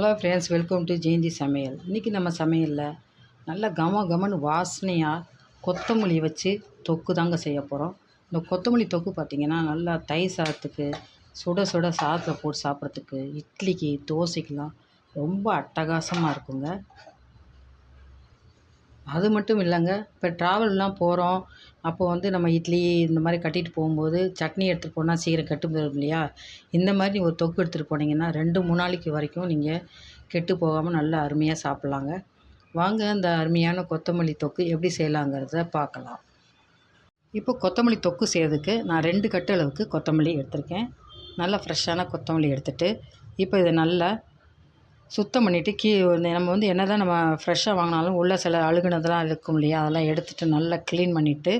Hello friends welcome to Jayanthi சமையல் இன்றைக்கி நம்ம சமையலில் நல்ல கம கமன்னு வாசனையாக கொத்தமல்லி வச்சு தொக்கு தாங்க செய்ய போகிறோம் இந்த கொத்தமல்லி தொக்கு பார்த்திங்கன்னா நல்லா தயிர் சாதத்துக்கு சுட சுட சாதத்தில் போட்டு சாப்பிட்றதுக்கு இட்லிக்கு தோசைக்கெலாம் ரொம்ப அட்டகாசமாக இருக்குங்க. அது மட்டும் இல்லைங்க. இப்போ ட்ராவல்லாம் போகிறோம் அப்போ வந்து நம்ம இட்லி இந்த மாதிரி கட்டிட்டு போகும்போது சட்னி எடுத்துகிட்டு போனால் சீக்கிரம் கெட்டு போயிடும் இல்லையா? இந்த மாதிரி ஒரு தொக்கு எடுத்துகிட்டு போனீங்கன்னா ரெண்டு மூணு நாளைக்கு வரைக்கும் நீங்கள் கெட்டு போகாமல் நல்லா அருமையாக சாப்பிட்லாங்க. வாங்க இந்த அருமையான கொத்தமல்லி தொக்கு எப்படி செய்யலாங்கிறத பார்க்கலாம். இப்போ கொத்தமல்லி தொக்கு செய்கிறதுக்கு நான் ரெண்டு கட்டு அளவுக்கு கொத்தமல்லி எடுத்திருக்கேன். நல்லா ஃப்ரெஷ்ஷான கொத்தமல்லி எடுத்துகிட்டு இப்போ இதை நல்லா சுத்தம் பண்ணிவிட்டு கீ நம்ம வந்து என்ன தான் நம்ம ஃப்ரெஷ்ஷாக வாங்கினாலும் உள்ளே சில அழுகுனதெல்லாம் இருக்கும் இல்லையா? அதெல்லாம் எடுத்துகிட்டு நல்லா க்ளீன் பண்ணிவிட்டு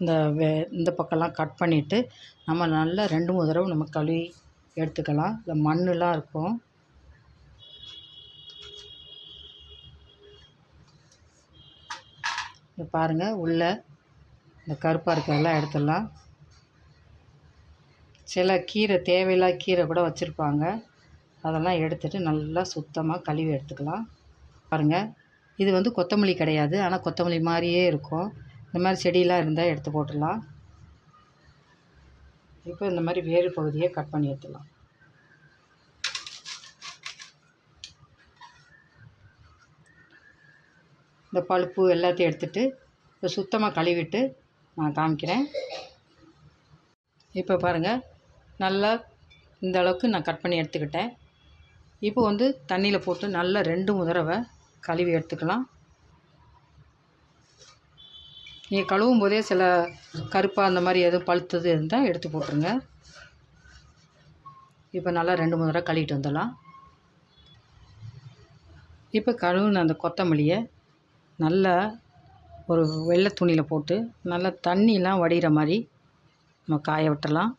இந்த வெ இந்த பக்கம்லாம் கட் பண்ணிவிட்டு நம்ம நல்லா ரெண்டு மூணு தடவை நம்ம கழுவி எடுத்துக்கலாம். இந்த மண்ணெலாம் இருக்கும். இங்கே பாருங்கள் உள்ளே இந்த கருப்பாக இருக்கிறதெல்லாம் எடுத்துடலாம். சில கீரை தேவையில்லா கீரை கூட வச்சுருப்பாங்க. அதெல்லாம் எடுத்துகிட்டு நல்லா சுத்தமாக கழுவி எடுத்துக்கலாம். பாருங்கள் இது வந்து கொத்தமல்லி கிடையாது. ஆனால் கொத்தமல்லி மாதிரியே இருக்கும். இந்த மாதிரி செடியெலாம் இருந்தால் எடுத்து போட்டுடலாம். இப்போ இந்த மாதிரி வேறு பகுதியை கட் பண்ணி எடுத்துடலாம். இந்த பழுப்பு எல்லாத்தையும் எடுத்துகிட்டு இப்போ சுத்தமாக கழுவிட்டு நான் காமிக்கிறேன். இப்போ பாருங்கள் நல்லா இந்த அளவுக்கு நான் கட் பண்ணி எடுத்துக்கிட்டேன். இப்போ வந்து தண்ணியில் போட்டு நல்லா ரெண்டு மூணு தடவை கழுவி எடுத்துக்கலாம். நீங்கள் கழுவும் போதே சில கருப்பாக அந்த மாதிரி எதுவும் பழுத்தது இருந்தால் எடுத்து போட்டுருங்க. இப்போ நல்லா ரெண்டு மூணு தடவை கழுவிட்டு வந்துடலாம். இப்போ கழுவுன அந்த கொத்தமல்லியை நல்லா ஒரு வெள்ளை துணியில் போட்டு நல்லா தண்ணிலாம் வடிகிற மாதிரி நம்ம காய விட்டுடலாம்.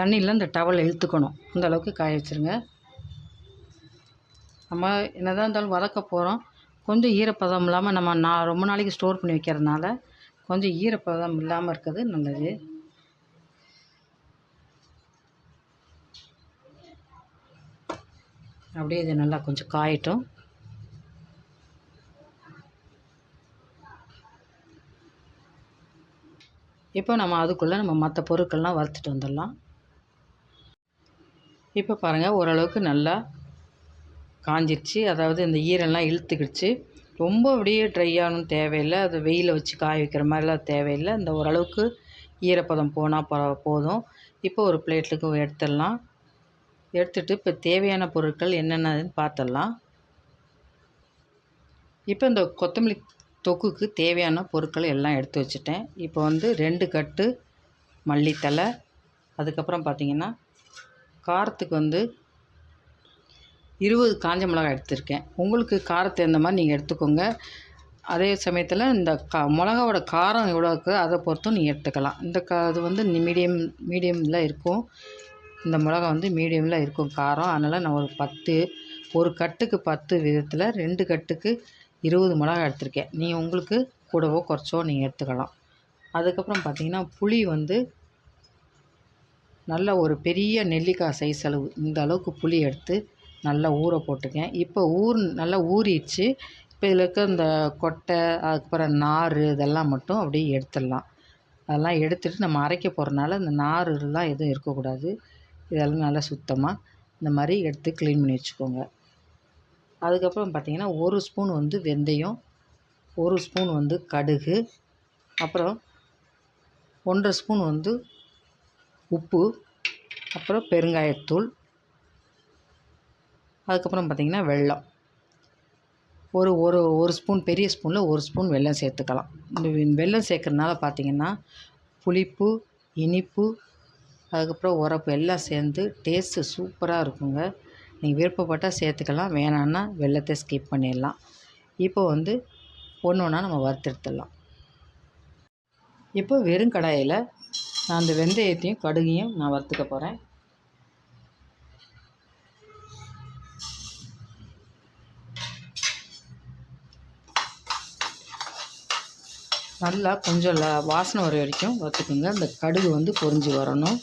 தண்ணியில் இந்த டவல் இழுத்துக்கணும். அந்த அளவுக்கு காய வச்சுருங்க. நம்ம என்னதான் இருந்தாலும் வதக்க போகிறோம் கொஞ்சம் ஈரப்பதம் இல்லாமல் நம்ம நான் ரொம்ப நாளைக்கு ஸ்டோர் பண்ணி வைக்கிறதுனால கொஞ்சம் ஈரப்பதம் இல்லாமல் இருக்கிறது நல்லது. அப்படியே இது நல்லா கொஞ்சம் காயட்டும். இப்போ நம்ம அதுக்குள்ளே நம்ம மற்ற பொருட்கள்லாம் வறுத்துட்டு வந்துடலாம். இப்போ பாருங்கள் ஓரளவுக்கு நல்லா காஞ்சிருச்சு. அதாவது இந்த ஈரெல்லாம் இழுத்துக்கிடுச்சு. ரொம்ப அப்படியே ட்ரை ஆகணும் தேவையில்லை. அது வெயிலில் வச்சு காய வைக்கிற மாதிரிலாம் தேவையில்லை. இந்த ஓரளவுக்கு ஈரப்பதம் போனால் ப போதும். இப்போ ஒரு பிளேட்டுக்கு எடுத்துடலாம். எடுத்துட்டு இப்போ தேவையான பொருட்கள் என்னென்னதுன்னு பார்த்துடலாம் இப்போ இந்த கொத்தமல்லி தொக்குக்கு தேவையான பொருட்கள் எல்லாம் எடுத்து வச்சுட்டேன். இப்போ வந்து ரெண்டு கட்டு மல்லித்தலை அதுக்கப்புறம் பார்த்திங்கன்னா காரத்துக்கு வந்து இருபது காஞ்ச மிளகாய் எடுத்திருக்கேன். உங்களுக்கு காரத்தை இந்த மாதிரி நீங்கள் எடுத்துக்கோங்க. அதே சமயத்தில் இந்த கா மிளகாவோட காரம் எவ்வளோ இருக்குது அதை பொறுத்தும் நீங்கள் எடுத்துக்கலாம். இந்த கா இது வந்து மீடியம் மீடியமில் இருக்கும். இந்த மிளகா வந்து மீடியமில் இருக்கும் காரம். அதனால் நான் ஒரு பத்து ஒரு கட்டுக்கு பத்து விதத்தில் ரெண்டு கட்டுக்கு இருபது மிளகா எடுத்திருக்கேன். நீங்கள் உங்களுக்கு கூடவோ குறைச்சோ நீங்கள் எடுத்துக்கலாம். அதுக்கப்புறம் பார்த்திங்கன்னா புளி வந்து நல்ல ஒரு பெரிய நெல்லிக்காய் சைஸ் அளவு. இந்த அளவுக்கு புளி எடுத்து நல்லா ஊற போட்டுக்கேன். இப்போ ஊர் நல்லா ஊறிடுச்சு. இப்போ இதில் இருக்க இந்த கொட்டை அதுக்கப்புறம் நார் இதெல்லாம் மட்டும் அப்படியே எடுத்துடலாம். அதெல்லாம் எடுத்துகிட்டு நம்ம அரைக்க போகிறனால இந்த நார்லாம் எதுவும் இருக்கக்கூடாது. இதெல்லாம் நல்லா சுத்தமாக இந்த மாதிரி எடுத்து க்ளீன் பண்ணி வச்சுக்கோங்க. அதுக்கப்புறம் பார்த்திங்கன்னா ஒரு ஸ்பூன் வந்து வெந்தயம் ஒரு ஸ்பூன் வந்து கடுகு அப்புறம் ஒன்றரை ஸ்பூன் வந்து உப்பு அப்புறம் பெருங்காயத்தூள் அதுக்கப்புறம் பார்த்திங்கன்னா வெல்லம். ஒரு ஒரு ஒரு ஸ்பூன் பெரிய ஸ்பூனில் ஒரு ஸ்பூன் வெல்லம் சேர்த்துக்கலாம். இந்த வெல்லம் சேர்க்குறதுனால பார்த்திங்கன்னா புளிப்பு இனிப்பு அதுக்கப்புறம் உரப்பு எல்லாம் சேர்ந்து டேஸ்ட்டு சூப்பராக இருக்குங்க. நீங்கள் விருப்பப்பட்டால் சேர்த்துக்கலாம் வேணான்னா வெள்ளத்தை ஸ்கிப் பண்ணிடலாம். இப்போ வந்து ஒன்று ஒன்றா நம்ம வறுத்தெடுத்துடலாம். இப்போ வெறும் கடாயில் நான் அந்த வெந்தயத்தையும் கடுகையும் நான் வறுத்துக்க போகிறேன் நல்லா கொஞ்சம் ல வாசனை வர வரைக்கும் வறுத்துக்குங்க. இந்த கடுகு வந்து பொறிஞ்சு வரணும்.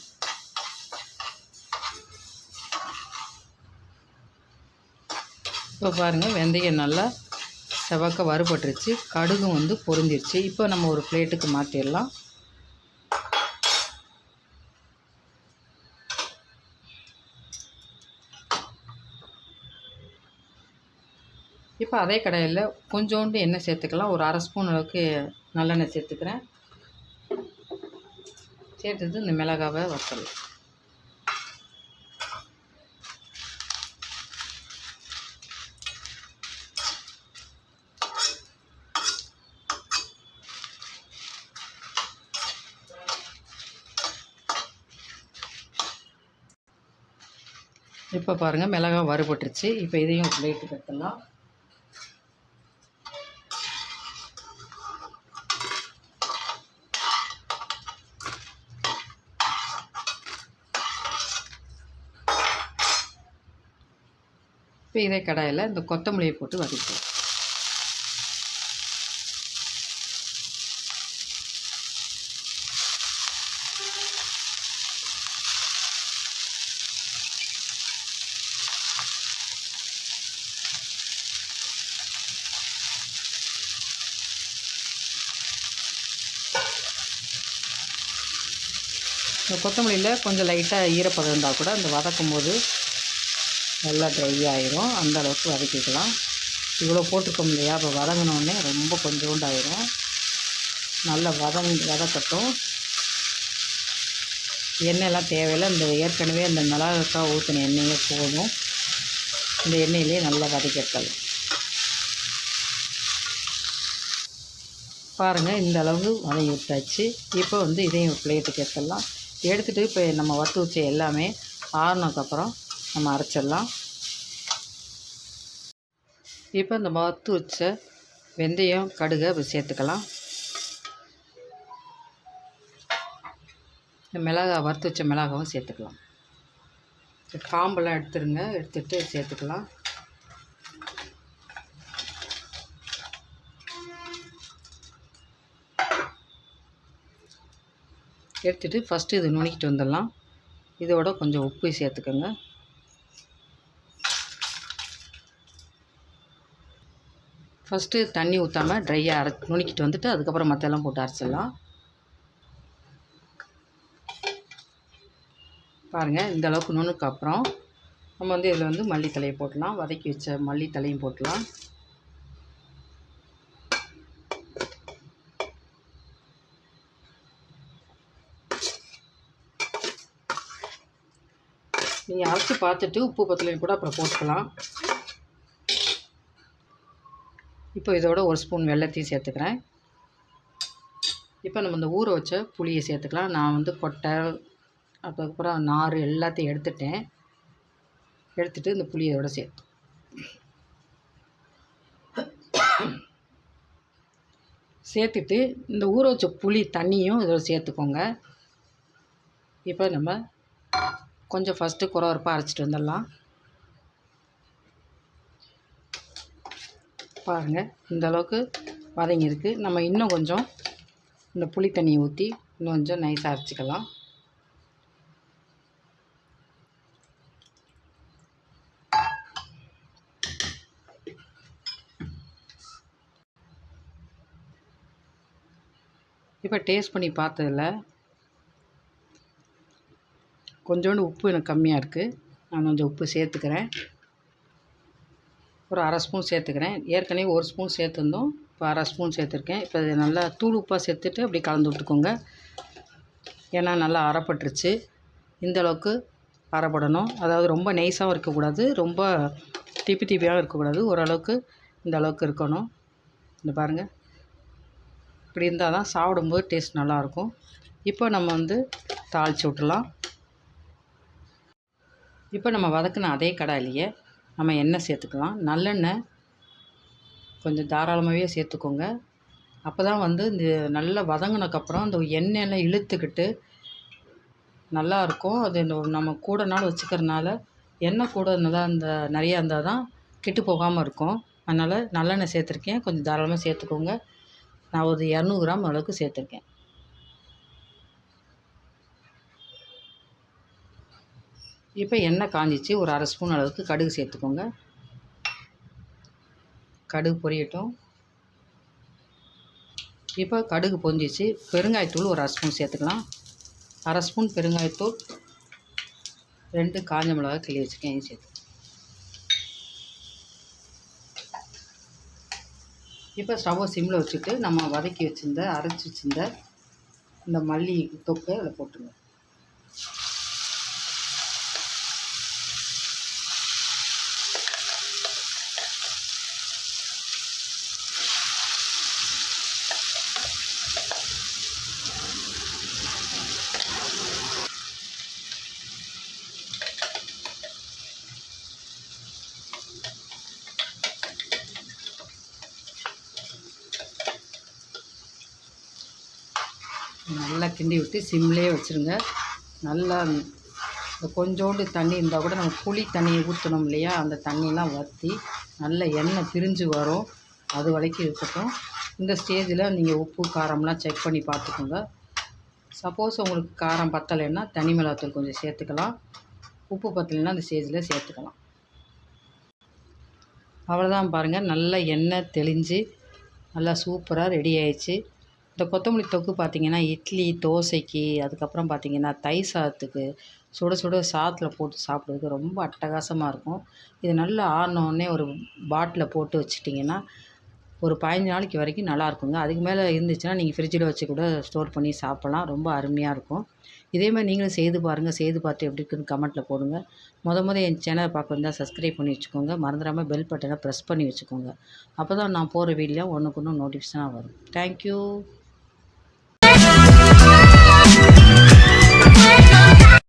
இப்போ பாருங்கள் வெந்தயம் நல்லா செவக்க வறுபட்டுருச்சு. கடுகும் வந்து பொரிஞ்சிருச்சு. இப்போ நம்ம ஒரு பிளேட்டுக்கு மாற்றிடலாம் இப்போ அதே கடையில் கொஞ்சோண்டு எண்ணெய் சேர்த்துக்கலாம். ஒரு அரை ஸ்பூன் அளவுக்கு நல்லெண்ணெய் சேர்த்துக்கிறேன். சேர்த்துட்டு இந்த மிளகாவை வறுத்துடலாம். இப்போ பாருங்கள் மிளகா வறுபட்டுருச்சு. இப்போ இதையும் பிளேட்டு கட்டலாம் இப்போ இதே கடாயில் இந்த கொத்தமல்லியை போட்டு வதக்கலாம் இந்த கொத்தமல்லியில் கொஞ்சம் லைட்டாக ஈரப்பதம் இருந்தால் கூட அந்த வதக்கும் போது நல்லா ட்ரை ஆகிரும் அந்தளவுக்கு வதக்கிக்கலாம். இவ்வளோ போட்டிருக்கோம் இல்லையா? இப்போ வதங்கினோடனே ரொம்ப கொஞ்சோண்டு ஆயிரும். நல்லா வதங் வதக்கட்டும். எண்ணெயெல்லாம் தேவையில்லை. இந்த ஏற்கனவே அந்த மிளகாக்காய் ஊற்றின எண்ணெயே போதும். இந்த எண்ணெயிலே நல்லா வதக்கிக்கலாம் பாருங்கள் இந்த அளவு வதங்கி விட்டாச்சு. இப்போ வந்து இதையும் பிளேட்டுக்கு எடுத்துடலாம் எடுத்துகிட்டு இப்போ நம்ம வறுத்து வச்ச எல்லாமே ஆறுனதுக்கப்புறம் நம்ம அரைச்சிடலாம். இப்போ இந்த வறுத்து வச்ச வெந்தயம் கடுகை சேர்த்துக்கலாம். இந்த மிளகா வறுத்து வச்ச மிளகாவும் சேர்த்துக்கலாம். காம்பெல்லாம் எடுத்துருங்க எடுத்துகிட்டு சேர்த்துக்கலாம். எடுத்துகிட்டு ஃபஸ்ட்டு இது நுணுக்கிட்டு வந்துடலாம். இதோட கொஞ்சம் உப்பு சேர்த்துக்கோங்க. ஃபஸ்ட்டு தண்ணி ஊற்றாமல் ட்ரையாக அரை நுணுக்கிட்டு வந்துட்டு அதுக்கப்புறம் மற்றெல்லாம் போட்டு அரைச்சிடலாம். பாருங்கள் இந்த அளவுக்கு நுணுக்கு அப்புறம் நம்ம வந்து இதில் வந்து மல்லித்தலையை போட்டலாம் வதக்கி வச்ச மல்லித்தலையும் போட்டலாம் நீங்கள் அரைச்சி பார்த்துட்டு உப்பு பத்தலையும் கூட அப்புறம் போட்டுக்கலாம். இப்போ இதோட ஒரு ஸ்பூன் வெள்ளத்தையும் சேர்த்துக்கிறேன். இப்போ நம்ம இந்த ஊற வச்ச புளியை சேர்த்துக்கலாம். நான் வந்து கொட்டை அதுக்கப்புறம் நார் எல்லாத்தையும் எடுத்துட்டேன். எடுத்துகிட்டு இந்த புளியோட சேர்த்து. சேர்த்துட்டு இந்த ஊற வச்ச புளி தண்ணியும் இதோட சேர்த்துக்கோங்க. இப்போ நம்ம கொஞ்சம் ஃபஸ்ட்டு குறவரப்பாக அரைச்சிட்டு வந்துடலாம். பாருங்கள் இந்த அளவுக்கு வதங்கியிருக்கு நம்ம இன்னும் கொஞ்சம் இந்த புளி தண்ணியை ஊற்றி இன்னும் கொஞ்சம் நைஸாக அரைச்சிக்கலாம். இப்போ டேஸ்ட் பண்ணி பார்த்ததில் கொஞ்சோண்டு உப்பு எனக்கு கம்மியாக இருக்குது நான் கொஞ்சம் உப்பு சேர்த்துக்கிறேன். ஒரு அரை ஸ்பூன் சேர்த்துக்கிறேன். ஏற்கனவே ஒரு ஸ்பூன் சேர்த்துருந்தோம். இப்போ அரை ஸ்பூன் சேர்த்துருக்கேன். இப்போ இது நல்லா தூள் உப்பாக சேர்த்துட்டு அப்படி கலந்து விட்டுக்கோங்க. ஏன்னா நல்லா அரைப்பட்டுருச்சு. இந்த அளவுக்கு அரைப்படணும். அதாவது ரொம்ப நைஸாகவும் இருக்கக்கூடாது. ரொம்ப திப்பி திப்பியாகவும் இருக்கக்கூடாது. ஓரளவுக்கு இந்த அளவுக்கு இருக்கணும். இந்த பாருங்கள் இப்படி இருந்தால் தான் சாப்பிடும்போது டேஸ்ட் நல்லாயிருக்கும். இப்போ நம்ம வந்து தாளித்து விட்டுலாம் இப்போ நம்ம வதக்கின அதே கடாயிலேயே நம்ம எண்ணெய் சேர்த்துக்கலாம். நல்லெண்ணெய் கொஞ்சம் தாராளமாகவே சேர்த்துக்கோங்க. அப்போ தான் வந்து இந்த நல்லா வதங்கினக்கப்புறம் இந்த எண்ணெயெல்லாம் இழுத்துக்கிட்டு நல்லாயிருக்கும். அது நம்ம கூட நாள் வச்சுக்கிறனால எண்ணெய் கூட இருந்தால் அந்த நிறையா இருந்தால் தான் கெட்டு போகாமல் இருக்கும். அதனால் நல்லெண்ணெய் சேர்த்துருக்கேன். கொஞ்சம் தாராளமாக சேர்த்துக்கோங்க. நான் ஒரு இரநூறு கிராம் அளவுக்கு சேர்த்துருக்கேன். இப்போ எண்ணெய் காஞ்சிச்சு. ஒரு அரை ஸ்பூன் அளவுக்கு கடுகு சேர்த்துக்கோங்க. கடுகு பொரியட்டும். இப்போ கடுகு பொஞ்சிச்சு. பெருங்காயத்தூள் ஒரு அரை ஸ்பூன் சேர்த்துக்கலாம். அரை ஸ்பூன் பெருங்காயத்தூள். ரெண்டு காஞ்ச மிளகாய் கிளி வச்சுக்கேன் சேர்த்து இப்போ ஸ்டவ்வை சிம்மில் வச்சுட்டு நம்ம வதக்கி வச்சுருந்த அரைச்சி வச்சுருந்த இந்த மல்லி தொக்கை அதில் போட்டுருங்க. நல்லா கிண்டி விட்டு சிம்லேயே வச்சுருங்க. நல்லா இந்த கொஞ்சோண்டு தண்ணி இருந்தால் கூட நம்ம புளி தண்ணியை ஊற்றணும் இல்லையா? அந்த தண்ணியெலாம் வற்றி நல்ல எண்ணெய் பிரிஞ்சு வரும். அது வரைக்கும் இருக்கட்டும். இந்த ஸ்டேஜில் நீங்கள் உப்பு காரம்லாம் செக் பண்ணி பார்த்துக்கோங்க. சப்போஸ் உங்களுக்கு காரம் பத்தலைன்னா தனி மிளகாத்தூள் கொஞ்சம் சேர்த்துக்கலாம். உப்பு பத்தலைன்னா அந்த ஸ்டேஜில் சேர்த்துக்கலாம். அவ்வளோதான் பாருங்கள் நல்லா எண்ணெய் தெளிஞ்சு நல்லா சூப்பராக ரெடி ஆயிடுச்சு. இந்த கொத்தமல்லி தொக்கு பார்த்திங்கன்னா இட்லி தோசைக்கு அதுக்கப்புறம் பார்த்திங்கன்னா தை சாதத்துக்கு சுட சுட சாதத்தில் போட்டு சாப்பிட்றதுக்கு ரொம்ப அட்டகாசமாக இருக்கும். இது நல்லா ஆறினோடனே ஒரு பாட்டிலில் போட்டு வச்சிட்டிங்கன்னா ஒரு பதினஞ்சு நாளைக்கு வரைக்கும் நல்லா இருக்குங்க. அதுக்கு மேலே இருந்துச்சுன்னா நீங்கள் ஃப்ரிட்ஜில் வச்சு கூட ஸ்டோர் பண்ணி சாப்பிட்லாம். ரொம்ப அருமையாக இருக்கும். இதே மாதிரி நீங்களும் செய்து பாருங்கள் செய்து பார்த்து எப்படி இருக்குன்னு கமெண்ட்டில் போடுங்க. முத முத என் சேனலை பார்க்க வந்தால் சப்ஸ்கிரைப் பண்ணி வச்சுக்கோங்க. மறந்துடாமல் பெல் பட்டனை ப்ரெஸ் பண்ணி வச்சுக்கோங்க. அப்போ தான் நான் போகிற வீடியோ ஒன்றுக்கு ஒன்று நோட்டிஃபிகேஷனாக வரும். தேங்க்யூ